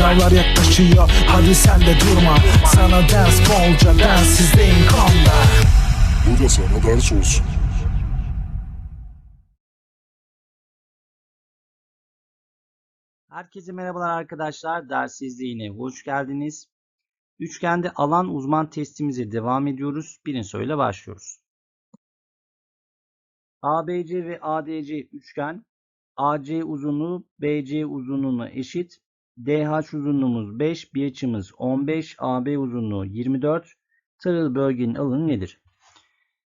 Sınavlar yaklaşıyor hadi sen de durma Sana ders bolca densizliğin konda Bu da sana ders olsun. Herkese merhabalar arkadaşlar. Dersizliğine hoş geldiniz. Üçgende alan uzman testimize devam ediyoruz. Birinci soruyla başlıyoruz. ABC ve ADC üçgen AC uzunluğu BC uzunluğuna eşit. DH uzunluğumuz 5, bir açımız 15, AB uzunluğu 24. Taralı bölgenin alanı nedir?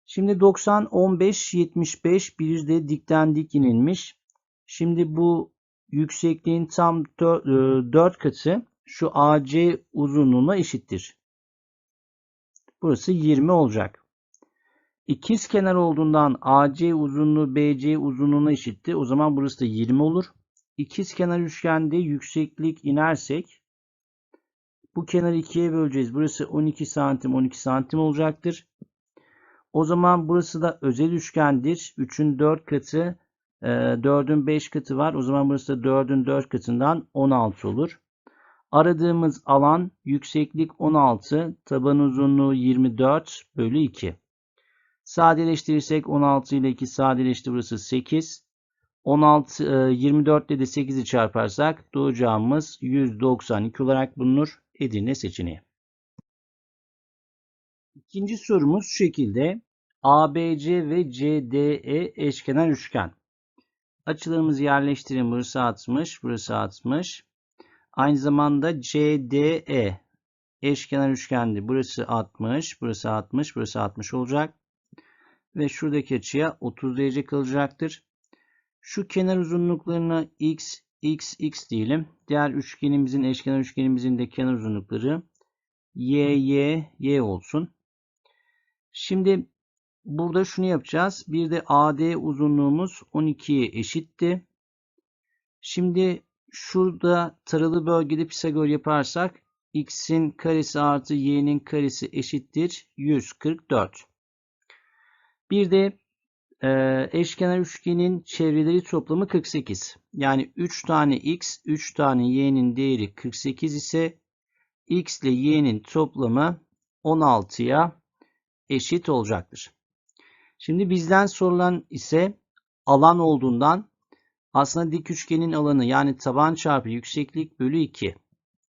Şimdi 90, 15, 75 bir de dikten dik inilmiş. Şimdi bu yüksekliğin tam 4 katı şu AC uzunluğuna eşittir. Burası 20 olacak. İkiz kenar olduğundan AC uzunluğu BC uzunluğuna eşitti. O zaman burası da 20 olur. İkiz kenar üçgende yükseklik inersek bu kenarı ikiye böleceğiz. Burası 12 santim 12 santim olacaktır. O zaman burası da özel üçgendir. 3'ün 4 katı 4'ün 5 katı var. O zaman burası da 4'ün 4 katından 16 olur. Aradığımız alan yükseklik 16, taban uzunluğu 24 bölü 2. Sadeleştirirsek 16 ile 2 sadeleşti burası 8. 16, 24 ile de 8'i çarparsak doğacağımız 192 olarak bulunur. Edirne seçeneği. İkinci sorumuz şu şekilde. ABC ve CDE eşkenar üçgen. Açılarımızı yerleştirin. Burası 60, burası 60. Aynı zamanda CDE eşkenar üçgendi. Burası 60, burası 60, burası 60 olacak. Ve şuradaki açıya 30 derece kalacaktır. Şu kenar uzunluklarına x, x, x diyelim. Diğer üçgenimizin, eşkenar üçgenimizin de kenar uzunlukları y, y, y olsun. Şimdi Burada şunu yapacağız. Bir de AD uzunluğumuz 12'ye eşitti. Şimdi şurada taralı bölgede Pisagor yaparsak x'in karesi artı y'nin karesi eşittir 144. Bir de e, eşkenar üçgenin çevreleri toplamı 48. Yani 3 tane x, 3 tane y'nin değeri 48 ise x ile y'nin toplamı 16'ya eşit olacaktır. Şimdi bizden sorulan ise alan olduğundan aslında dik üçgenin alanı yani taban çarpı yükseklik bölü 2.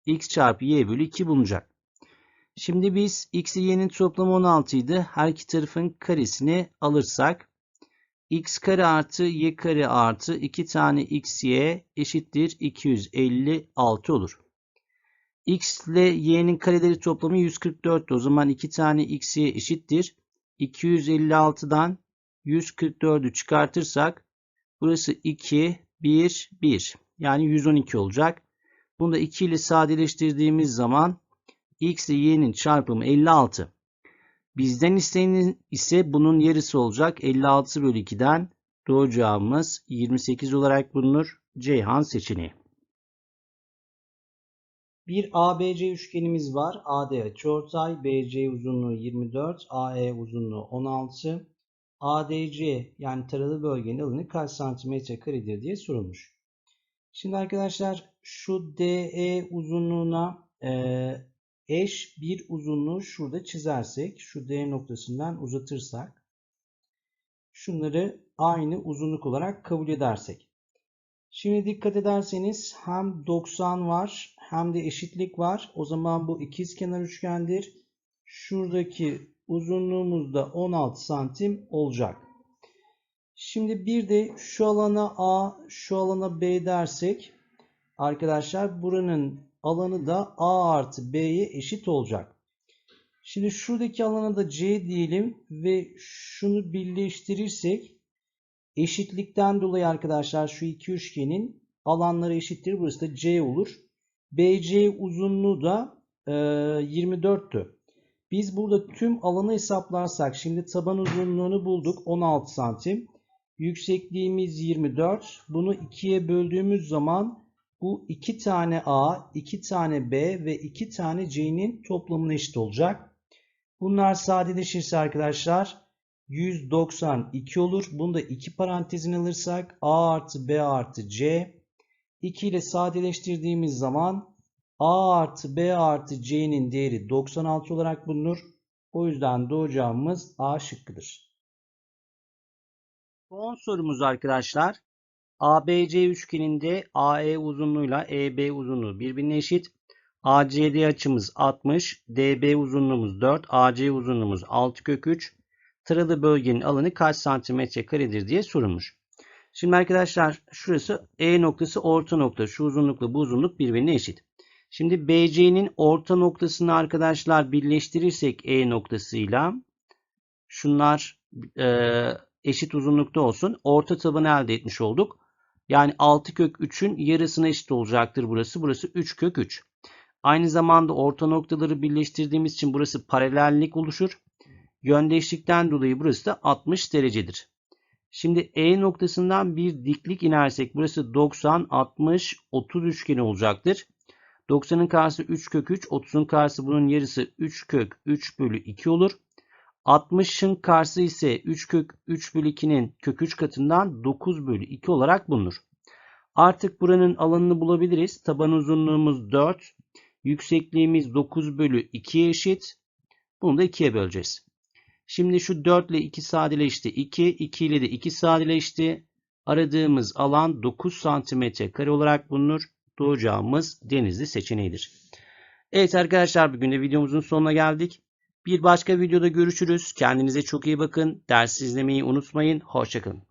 x çarpı y bölü 2 bulunacak. Şimdi biz x ile y'nin toplamı 16 idi. Her iki tarafın karesini alırsak x kare artı y kare artı 2 tane x y eşittir 256 olur. x ile y'nin kareleri toplamı 144. O zaman 2 tane x y eşittir 256'dan 144'ü çıkartırsak burası 2, 1, 1. Yani 112 olacak. Bunu da 2 ile sadeleştirdiğimiz zaman x ile y'nin çarpımı 56. Bizden istenen ise bunun yarısı olacak. 56 bölü 2'den doğacağımız 28 olarak bulunur. Ceyhan seçeneği. Bir ABC üçgenimiz var. AD açıortay, BC uzunluğu 24, AE uzunluğu 16. ADC yani taralı bölgenin alanı kaç santimetre karedir diye sorulmuş. Şimdi arkadaşlar şu DE uzunluğuna e, eş bir uzunluğu şurada çizersek, şu D noktasından uzatırsak, şunları aynı uzunluk olarak kabul edersek. Şimdi dikkat ederseniz hem 90 var hem de eşitlik var. O zaman bu ikizkenar üçgendir. Şuradaki uzunluğumuz da 16 santim olacak. Şimdi bir de şu alana A, şu alana B dersek arkadaşlar buranın alanı da A artı B'ye eşit olacak. Şimdi şuradaki alana da C diyelim ve şunu birleştirirsek eşitlikten dolayı arkadaşlar şu iki üçgenin alanları eşittir. Burası da C olur. BC uzunluğu da e, 24'tü. Biz burada tüm alanı hesaplarsak şimdi taban uzunluğunu bulduk 16 santim. Yüksekliğimiz 24. Bunu ikiye böldüğümüz zaman bu iki tane A, iki tane B ve iki tane C'nin toplamına eşit olacak. Bunlar sadeleşirse arkadaşlar 192 olur. Bunu da iki parantezine alırsak A artı B artı C 2 ile sadeleştirdiğimiz zaman A artı B artı C'nin değeri 96 olarak bulunur. O yüzden doğru cevabımız A şıkkıdır. Son sorumuz arkadaşlar. ABC üçgeninde AE uzunluğuyla EB uzunluğu birbirine eşit. ACD açımız 60, DB uzunluğumuz 4, AC uzunluğumuz 6 kök 3. Taralı bölgenin alanı kaç santimetre karedir diye sorulmuş. Şimdi arkadaşlar şurası E noktası orta nokta. Şu uzunlukla bu uzunluk birbirine eşit. Şimdi BC'nin orta noktasını arkadaşlar birleştirirsek E noktasıyla şunlar e, eşit uzunlukta olsun. Orta tabanı elde etmiş olduk. Yani 6 kök 3'ün yarısına eşit olacaktır burası. Burası 3 kök 3. Aynı zamanda orta noktaları birleştirdiğimiz için burası paralellik oluşur. Yöndeşlikten dolayı burası da 60 derecedir. Şimdi E noktasından bir diklik inersek burası 90, 60, 30 üçgeni olacaktır. 90'ın karşısı 3 kök 3, 30'un karşısı bunun yarısı 3 kök 3 bölü 2 olur. 60'ın karşısı ise 3 kök 3 bölü 2'nin kök 3 katından 9 bölü 2 olarak bulunur. Artık buranın alanını bulabiliriz. Taban uzunluğumuz 4. Yüksekliğimiz 9 bölü 2'ye eşit. Bunu da 2'ye böleceğiz. Şimdi şu 4 ile 2 sadeleşti. 2, 2 ile de 2 sadeleşti. Aradığımız alan 9 santimetre kare olarak bulunur. Doğru cevabımız denizli seçeneğidir. Evet arkadaşlar bugün de videomuzun sonuna geldik. Bir başka videoda görüşürüz. Kendinize çok iyi bakın. Ders izlemeyi unutmayın. Hoşçakalın.